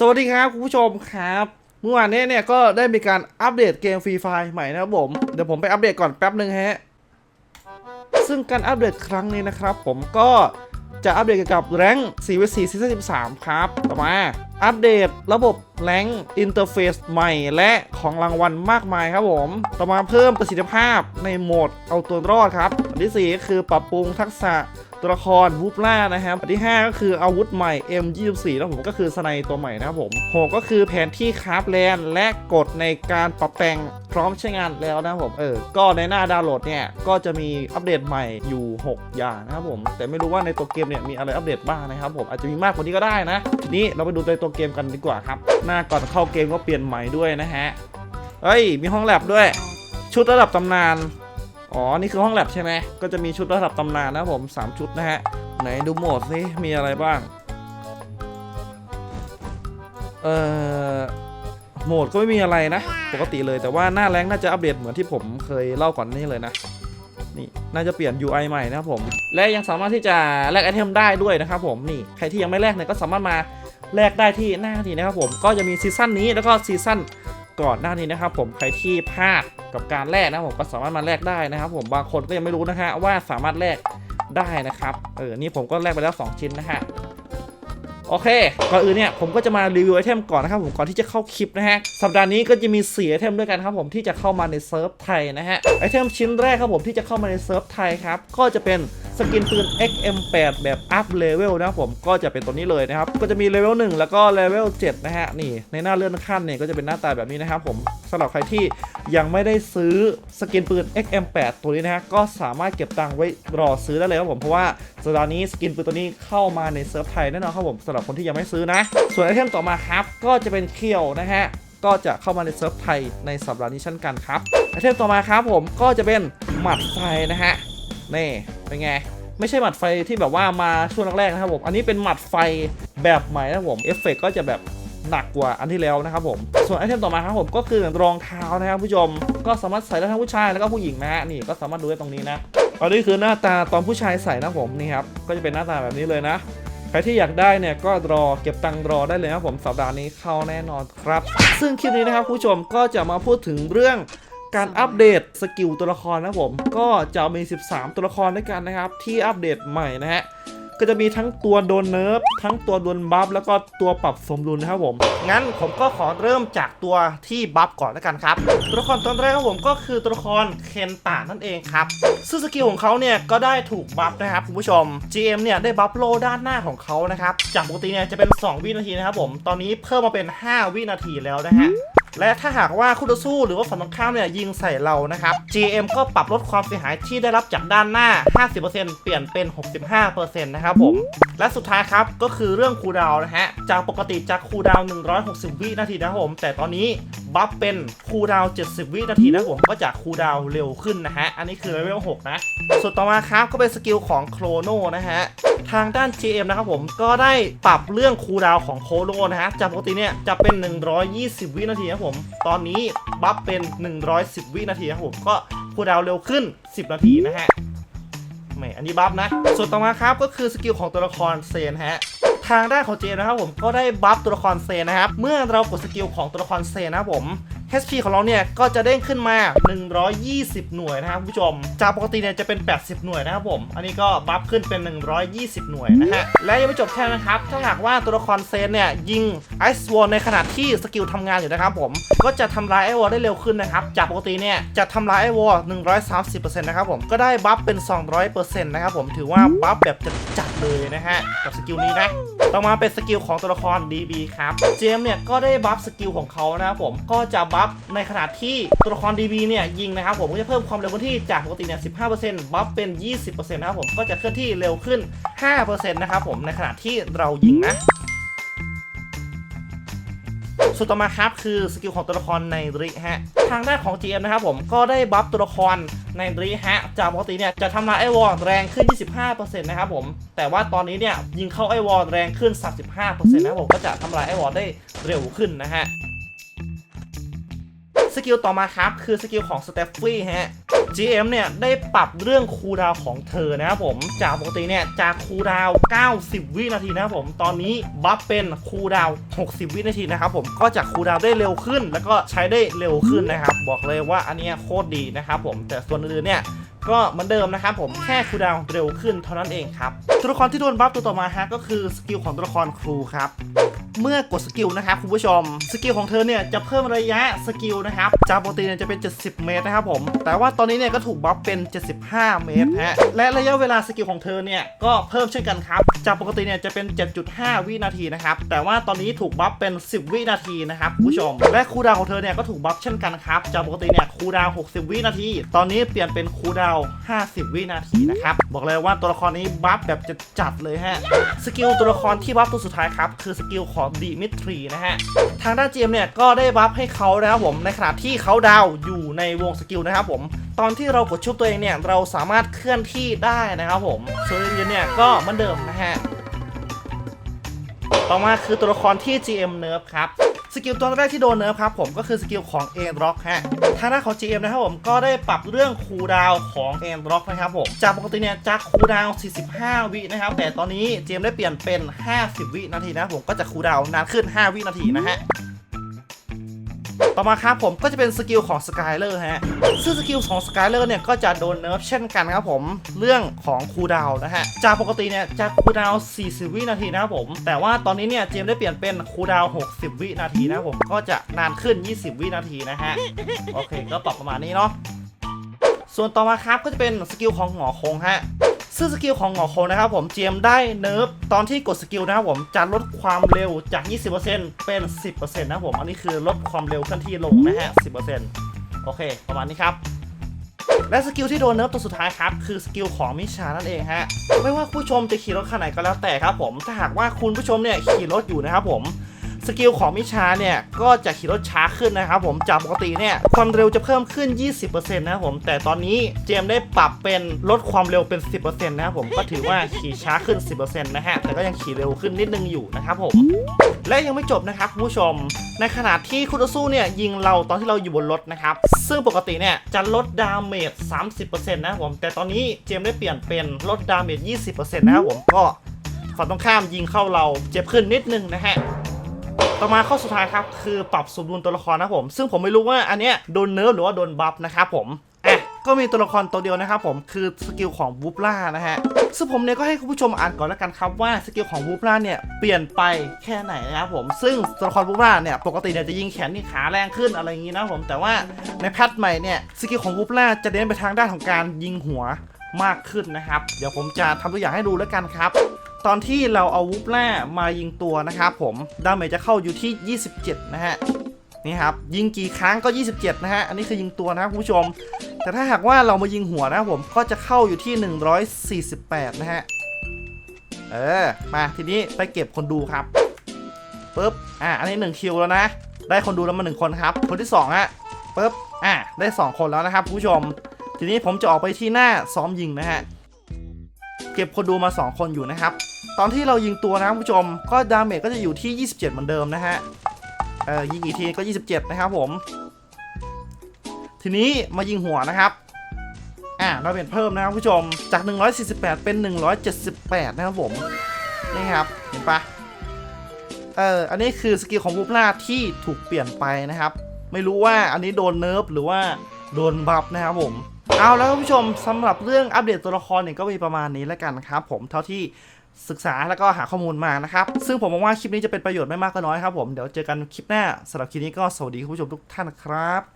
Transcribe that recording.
สวัสดีครับคุณผู้ชมครับ เมื่อวานนี้เนี่ยก็ได้มีการอัปเดตเกมฟรีไฟใหม่นะครับผม เดี๋ยวผมไปอัปเดตก่อนแป๊บหนึ่งฮะ ซึ่งการอัปเดตครั้งนี้นะครับ ผมก็จะอัปเดตเกี่ยวกับแรง 4v4 ซีซั่น13 ครับ ต่อมา อัปเดตระบบแรงอินเทอร์เฟซใหม่และของรางวัลมากมายครับผม ต่อมาเพิ่มประสิทธิภาพในโหมดเอาตัวรอดครับ อันที่4ก็คือปรับปรุงทักษะ ตัวละครวูฟล่านะครับอันที่ 5 ก็คืออาวุธใหม่ M24 แล้วผมก็คือสไนตัวใหม่นะครับผม6ก็คือแผนที่คราฟแลนด์และกฎในการปรับแต่งพร้อมใช้งานแล้วนะครับผมเออก็ในหน้าดาวน์โหลดเนี่ยก็จะมีอัปเดตใหม่อยู่ 6 อย่างนะครับผม แต่ไม่รู้ว่าในตัวเกมเนี่ยมีอะไรอัปเดตบ้างนะครับผมอาจจะมีมากกว่านี้ก็ได้นะทีนี้เราไปดูในตัวเกมกันดีกว่าครับหน้าก่อนเข้าเกมก็เปลี่ยนใหม่ด้วยนะฮะเฮ้ยมีห้องแลบด้วย ชุดระดับตำนาน อ๋อ นี่คือห้องแลบใช่ไหมก็จะมีชุดระดับตำนานนะผม 3 ชุดนะฮะ ไหนดูโหมดสิมีอะไรบ้าง เอ่อ โหมดก็ไม่มีอะไรนะ ปกติเลยแต่ว่าหน้าแรงน่าจะอัปเดตเหมือนที่ผมเคยเล่าก่อนนี่เลยนะ นี่น่าจะเปลี่ยน UI ใหม่นะครับผม และยังสามารถที่จะแลกไอเทมได้ด้วยนะครับผม นี่ ใครที่ยังไม่แลกเนี่ยก็สามารถมาแลกได้ที่หน้านี้นะครับผม ก็จะมีซีซั่นนี้แล้วก็ซีซั่นก่อนหน้านี้นะครับผม ใครที่พลาด กับการแลกนะผมก็สามารถมาแลกได้นะครับ ผมบางคนก็ยังไม่รู้นะฮะว่าสามารถแลกได้นะครับเออนี่ผมก็แลกไปแล้ว 2 ชิ้นนะฮะโอเค ก่อนอื่นเนี่ยผมก็จะมารีวิวไอเทมก่อนนะครับผมก่อนที่จะเข้าคลิปนะฮะ สัปดาห์นี้ก็จะมี4ไอเทมด้วยกันครับผมที่จะเข้ามาในเซิร์ฟไทยนะฮะ ไอเทมชิ้นแรกครับผมที่จะเข้ามาในเซิร์ฟไทยครับ ก็จะเป็นสกินปืน XM8 แบบอัพเลเวลนะครับผมก็จะเป็นตัวนี้เลยนะครับ ก็จะมีเลเวล1แล้วก็เลเวล7นะฮะ นี่ในหน้าเลื่อนขั้นเนี่ยก็จะเป็นหน้าตาแบบนี้นะครับผมสำหรับใครที่ยังไม่ได้ซื้อสกินปืน XM8 ตัวนี้นะฮะก็สามารถเก็บตังค์ไว้รอซื้อได้เลยครับผมเพราะว่าสัปดาห์นี้สกินปืนตัวนี้เข้ามาในเซิร์ฟไทยแน่นอนครับผมสำหรับคนที่ยังไม่ซื้อนะ ส่วนไอเทมต่อมาครับ ก็จะเป็นเคียวนะฮะก็จะเข้ามาในเซิร์ฟไทยในสัปดาห์นี้เช่นกันครับไอเทมต่อมาครับผมก็จะเป็นหมัดไฟนะฮะนี่เป็นไงไม่ใช่หมัดไฟที่แบบว่ามาช่วงแรกๆนะครับผม อันนี้เป็นหมัดไฟแบบใหม่นะครับผม เอฟเฟกต์ก็จะแบบ หนักกว่าอันที่แล้วนะครับผมส่วนไอเทมต่อมาครับผมก็คือรองเท้านะครับผู้ชมก็สามารถใส่ได้ทั้งผู้ชายแล้วก็ผู้หญิงนะฮะนี่ก็สามารถดูได้ตรงนี้นะอันนี้คือหน้าตาตอนผู้ชายใส่นะผมนี่ครับก็จะเป็นหน้าตาแบบนี้เลยนะใครที่อยากได้เนี่ยก็รอเก็บตังค์รอได้เลยนะผมสัปดาห์นี้เข้าแน่นอนครับ ซึ่งคลิปนี้นะครับผู้ชมก็จะมาพูดถึงเรื่องการอัปเดตสกิลตัวละครนะผม ก็จะมี 13 ตัวละครด้วยกันนะครับ ที่อัปเดตใหม่นะฮะ ก็จะมีทั้งตัวโดนเนิร์ฟทั้งตัวโดนบัฟแล้วก็ตัวปรับสมดุลนะครับผม งั้นผมก็ขอเริ่มจากตัวที่บัฟก่อนแล้วกันครับ ตัวละครตัวแรกครับผมก็คือตัวละครเคนตานั่นเองครับ ซึ่งสกิลของเขาเนี่ยก็ได้ถูกบัฟนะครับคุณผู้ชม GM เนี่ยได้บัฟโลด้านหน้าของเขานะครับ จากปกติเนี่ยจะเป็น 2 วินาทีนะครับผม ตอนนี้เพิ่มมาเป็น 5 วินาทีแล้วนะฮะ และถ้าหากว่าคู่ต่อสู้หรือว่าฝั่งตรงข้ามเนี่ยยิงใส่เรานะครับ GM ก็ปรับลดความเสียหายที่ได้รับจากด้านหน้า 50%เปลี่ยนเป็น 65%นะครับผม และสุดท้ายครับก็คือเรื่องคูดาวนะฮะ จากปกติจากคูดาว 160 วินาทีนะครับผม แต่ตอนนี้บัฟเป็นคูดาว 70 วินาทีนะครับผมก็จากคูดาวเร็วขึ้นนะฮะ อันนี้คือเลเวล 6 นะส่วนต่อมาครับก็เป็นสกิลของโครโนนะฮะทางด้าน GM นะครับผมก็ได้ปรับเรื่องคูดาวของโคโนนะฮะจากปกติเนี่ยจะเป็น 120 วินาทีนะครับผม ตอนนี้บัฟเป็น 110 วินาทีนะครับผม ก็คูลดาวเร็วขึ้น 10 นาทีนะฮะแหมอันนี้บัฟนะ ส่วนต่อมาครับก็คือสกิลของตัวละครเซนฮะทางด้านของเจนะครับผมก็ได้บัฟตัวละครเซนนะครับ เมื่อเรากดสกิลของตัวละครเซนนะครับผม HP ของเราเนี่ยก็จะเด้งขึ้นมา 120 หน่วยนะครับคุณผู้ชม จากปกติเนี่ยจะเป็น 80 หน่วยนะครับผม อันนี้ก็บัฟขึ้นเป็น 120 หน่วยนะฮะ และยังไม่จบแค่นั้นนะครับ ถ้าหากว่าตัวละครเซนเนี่ยยิงไอซ์วอลในขณะที่สกิลทำงานอยู่นะครับผม ก็จะทำลายไอวอลได้เร็วขึ้นนะครับ จากปกติเนี่ยจะทำลายไอวอล130%นะครับผม ก็ได้บัฟเป็น 200%นะครับผม ถือว่าบัฟแบบจัดๆเลยนะฮะ กับสกิลนี้นะ ต่อมาเป็นสกิลของตัวละคร DB ครับ เจมส์เนี่ยก็ได้บัฟสกิลของเขานะครับผม ก็จะบัฟในขณะที่ตัวละคร DB เนี่ยยิงนะครับผมก็จะเพิ่มความเร็วเคลื่อนที่จากปกติเนี่ย 15%บัฟเป็น 20%นะครับผมก็จะเคลื่อนที่เร็วขึ้น 5%นะครับผมในขณะที่เรายิงนะสุดต่อมาครับคือสกิลของตัวละครในริฮะ ทางด้านของ GM นะครับผมก็ได้บัฟตัวละครในริฮะ จากปกติเนี่ยจะทำลายไอวอลแรงขึ้น 25%นะครับผม แต่ว่าตอนนี้เนี่ยยิงเข้าไอวอลแรงขึ้น 35%นะครับผมก็จะทำลายไอวอลได้เร็วขึ้นนะฮะ สกิลต่อมาครับ คือสกิลของสเตฟฟี่ฮะ GM เนี่ย ได้ปรับเรื่องคูลดาวของเธอนะครับผม จากปกติเนี่ย จากคูลดาว 90 วินาทีนะครับผม ตอนนี้บัฟเป็นคูลดาว 60 วินาทีนะครับผม ก็จะคูลดาวได้เร็วขึ้น แล้วก็ใช้ได้เร็วขึ้นนะครับ บอกเลยว่าอันนี้โคตรดีนะครับผม แต่ส่วนอื่นเนี่ยก็เหมือนเดิมนะครับผมแค่คูลดาวเร็วขึ้นเท่านั้นเองครับตัวละครที่โดนบัฟตัวต่อมาฮะก็คือสกิลของตัวละครครูครับ เมื่อกดสกิลนะครับคุณผู้ชม สกิลของเธอเนี่ยจะเพิ่มระยะสกิลนะครับจากปกติเนี่ยจะเป็น 70 เมตรนะครับผม แต่ว่าตอนนี้เนี่ยก็ถูกบัฟเป็น 75 เมตรฮะและระยะเวลาสกิลของเธอเนี่ยก็เพิ่มเช่นกันครับจากปกติเนี่ยจะเป็น 7.5 วินาทีนะครับแต่ว่าตอนนี้ถูกบัฟเป็น 10 วินาทีนะครับคุณผู้ชม และคูดาวของเธอเนี่ยก็ถูกบัฟเช่นกันครับจากปกติเนี่ยคูดาว 60 วินาที ตอนนี้เปลี่ยนเป็นคูดาว 50 วินาทีนะครับบอกเลยว่าตัวละครนี้บัฟแบบจะจัดเลยฮะสกิลตัวละครที่บัฟตัวสุดท้ายครับคือสกิลของดิมิทรีนะฮะ ทางด้านจีเนี่ยก็ได้บัฟให้เขานะครับผมในขณะที่เขาดาวอยู่ในวงสกิลนะครับผมตอนที่เรากดชุบตัวเองเนี่ยเราสามารถเคลื่อนที่ได้นะครับผมส่วนอื่นเนี่ยก็เหมือนเดิมนะฮะต่อมาคือตัวละครที่ GM เนิร์ฟครับ สกิลตัวแรกที่โดนเนิร์ฟครับผมก็คือสกิลของเอ็นร็อกฮะทางด้านของ GM นะครับผมก็ได้ปรับเรื่องคูดาวของเอ็นร็อกนะครับผมจากปกติเนี่ยจะคูดาว 45 วินะครับแต่ตอนนี้ GM ได้เปลี่ยนเป็น 50 วินาทีนะครับผมก็จะคูดาวนานขึ้น 5 วินาทีนะฮะ ต่อมาครับผมก็จะเป็นสกิลของสกายเลอร์ฮะซึ่งสกิลของสกายเลอร์เนี่ยก็จะโดนเนิร์ฟเช่นกันครับผมเรื่องของคูลดาวน์นะฮะจากปกติเนี่ยจะคูลดาวน์40 วินาทีนะครับผม แต่ว่าตอนนี้เนี่ยเจมได้เปลี่ยนเป็นคูลดาวน์60 วินาทีนะครับผมก็จะนานขึ้น 20 วินาทีนะฮะโอเค ก็ปรับประมาณนี้เนาะส่วนต่อมาครับก็จะเป็นสกิลของหงอคงฮะ ซึ่งสกิลของหงอคนะครับผมเจมได้เนิร์ฟตอนที่กดสกิลนะครับผมจะลดความเร็วจาก 20%เป็น 10%นะครับผมอันนี้คือลดความเร็วเคลื่อนที่ลงนะฮะ 10%โอเค ประมาณนี้ครับและสกิลที่โดนเนิร์ฟตัวสุดท้ายครับ คือสกิลของมิชานั่นเองฮะไม่ว่าผู้ชมจะขี่รถคันไหนก็แล้วแต่ครับผมถ้าหากว่าคุณผู้ชมเนี่ยขี่รถอยู่นะครับผม สกิลของมิชาเนี่ยก็จะขี่รถช้าขึ้นนะครับผมจากปกติเนี่ยความเร็วจะเพิ่มขึ้น 20%นะครับผมแต่ตอนนี้เจมได้ปรับเป็นลดความเร็วเป็น 10%นะครับผมก็ถือว่าขี่ช้าขึ้น 10%นะฮะแต่ก็ยังขี่เร็วขึ้นนิดนึงอยู่นะครับผมและยังไม่จบนะครับคุณผู้ชม ในขณะที่คุโตสู้เนี่ยยิงเราตอนที่เราอยู่บนรถนะครับ ซึ่งปกติเนี่ยจะลดดาเมจ 30%นะครับผม แต่ตอนนี้เจมได้เปลี่ยนเป็นลดดาเมจ 20%นะครับผมก็ฝั่งตรงข้ามยิงเข้าเราเจ็บขึ้นนิดนึงนะฮะ ต่อมาข้อสุดท้ายครับคือปรับสมดุลตัวละครนะผม ซึ่งผมไม่รู้ว่าอันเนี้ยโดนเนิร์ฟหรือว่าโดนบัฟนะครับผมอะก็มีตัวละครตัวเดียวนะครับผมคือสกิลของวูปล่านะฮะซึ่งผมเนี่ยก็ให้คุณผู้ชมอ่านก่อนแล้วกันครับว่าสกิลของวูปล่าเนี่ยเปลี่ยนไปแค่ไหนนะครับผมซึ่งตัวละครวูปล่าเนี่ยปกติเนี่ยจะยิงแขนนี่ขาแรงขึ้นอะไรอย่างงี้นะผมแต่ว่าในแพทใหม่เนี่ยสกิลของวูปล่าจะเน้นไปทางด้านของการยิงหัวมากขึ้นนะครับ เดี๋ยวผมจะทำตัวอย่างให้ดูแล้วกันครับ ตอนที่เราเอาวูปล่มายิงตัวนะครับผมดาเมจจะเข้าอยู่ที่ 27 นะฮะนี่ครับยิงกี่ครั้งก็ 27 นะฮะ อันนี้คือยิงตัวนะครับคุณผู้ชม แต่ถ้าหากว่าเรามายิงหัวนะผมก็จะเข้าอยู่ที่ 148 นะฮะ เออ มาทีนี้ไปเก็บคนดูครับปุ๊บอะอันนี้1คิวแล้วนะ ได้คนดูแล้วมา1คนครับ คนที่2ฮะปุ๊บอะได้ 2 คนแล้วนะครับคุณผู้ชม ทีนี้ผมจะออกไปที่หน้าซ้อมยิงนะฮะเก็บคนดูมา 2 คนอยู่นะครับ ตอนที่เรายิงตัวนะคุณผู้ชม ก็ดาเมจก็จะอยู่ที่ 27 เหมือนเดิมนะฮะ เออยิงอีกทีก็ 27 นะครับผม ทีนี้มายิงหัวนะครับ อ่าดาเมจเพิ่มนะครับคุณผู้ชม จาก 148 เป็น 178 นะครับผม นี่ครับ เห็นปะเออ อันนี้คือสกิลของวูปลาที่ถูกเปลี่ยนไปนะครับ ไม่รู้ว่าอันนี้โดนเนิร์ฟหรือว่าโดนบัฟนะครับผม เอาแล้วคุณผู้ชมสำหรับเรื่องอัปเดตตัวละครเนี่ยก็มีประมาณนี้แล้วกันครับผมเท่าที่ ศึกษาแล้วก็หาข้อมูลมานะครับ ซึ่งผมมองว่าคลิปนี้จะเป็นประโยชน์ไม่มากก็น้อยครับผม เดี๋ยวเจอกันคลิปหน้าสำหรับคลิปนี้ก็สวัสดีคุณผู้ชมทุกท่านครับ